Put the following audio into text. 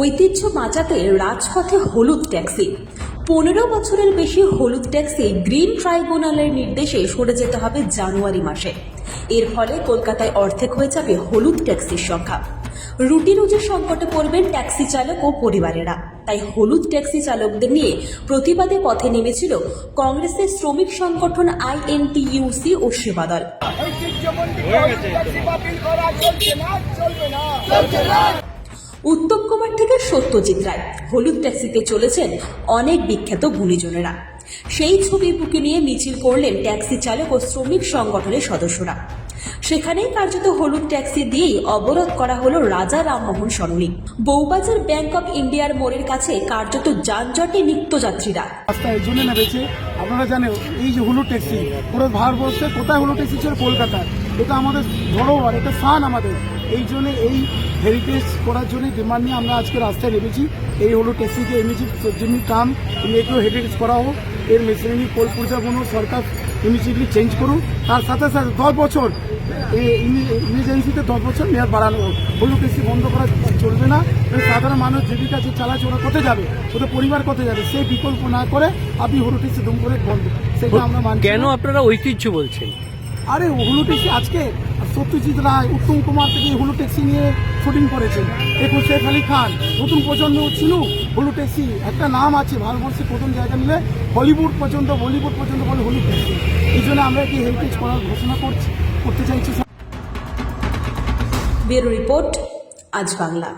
ঐতিহ্য বাঁচাতে রাজপথে হলুদ ট্যাক্সি। পনেরো বছরের বেশি হলুদ ট্যাক্সি গ্রিন ট্রাইব্যুনালের নির্দেশে সরে যেতে হবে জানুয়ারি মাসে। এর ফলে কলকাতায় অর্ধেক হয়ে যাবে হলুদ ট্যাক্সির সংখ্যা। রুটি রুজির সংকটে পড়বেন ট্যাক্সি চালক ও পরিবারেরা। তাই হলুদ ট্যাক্সি চালকদের নিয়ে প্রতিবাদে পথে নেমেছিল কংগ্রেসের শ্রমিক সংগঠন আইএনটিইউসি ও সেবাদল। উত্তম কুমার থেকে সত্যজিৎ রায়। হলুদ ট্যাক্সিতে চলেছেন অনেক বিখ্যাত গুণীজনেরা। সেই ছবি বুকে নিয়ে মিছিল করলেন ট্যাক্সি চালক ও শ্রমিক সংগঠনের সদস্যরা। সেখানেই কার্যত হলুদ ট্যাক্সি দিয়েই অবরোধ করা হলো রাজা রামমোহন সরণি। বউবাজার ব্যাংক অফ ইন্ডিয়ার মোড়ের কাছে কার্যত যানজটে নিত্যযাত্রীরা নেমেছে। আপনারা জানেন, এই যে হলুদ ট্যাক্সি, পুরো ভারতবর্ষে কোথায় হুলু ট্যাক্সি ছিল? কলকাতায়। এটা আমাদের ধরোহর এটা সান আমাদের। এই জন্য এই হেরিটেজ করার জন্য ডিমান্ড নিয়ে আমরা আজকে রাস্তায় নেমেছি। এই হলো ট্যাক্সিকে এমনিজি যেমনি কাম এগুলো হেরিটেজ করা হোক। এর মেশিনারি কোল পূর্জাগুলো সরকার ইমিডিয়েটলি চেঞ্জ করুন তার সাথে সাথে দশ বছর ইমার্জেন্সিতে দশ বছর মেয়াদ বাড়ানো হোক। হলু ট্যাক্সি বন্ধ করা চলবে না। সাধারণ মানুষ জীবিকা যে চালাচ্ছে ওরা কোথায় যাবে ওদের পরিবার কোথায় যাবে সেই বিকল্প না করে আপনি হলু ট্যাক্সি দুম করে বন্ধ। সেটা আমরা কেন আপনারা ঐতিহ্য বলছেন? আরে হুলু ট্যাক্সি আজকে সত্যজিৎ রায়, উত্তম কুমার থেকে হুলু ট্যাক্সি নিয়ে শুটিং করেছেন। দেখুন শেখ আলী খান, নতুন প্রজন্ম ছিল হুলু ট্যাক্সি একটা নাম আছে ভারতবর্ষে প্রথম জায়গা নিলে হলিউড পর্যন্ত বলিউড পর্যন্ত বলে হুলু ট্যাক্সি এই জন্য আমরা কি হেরিটেজ করার ঘোষণা করছি, করতে চাইছি। রিপোর্ট, আজ বাংলা।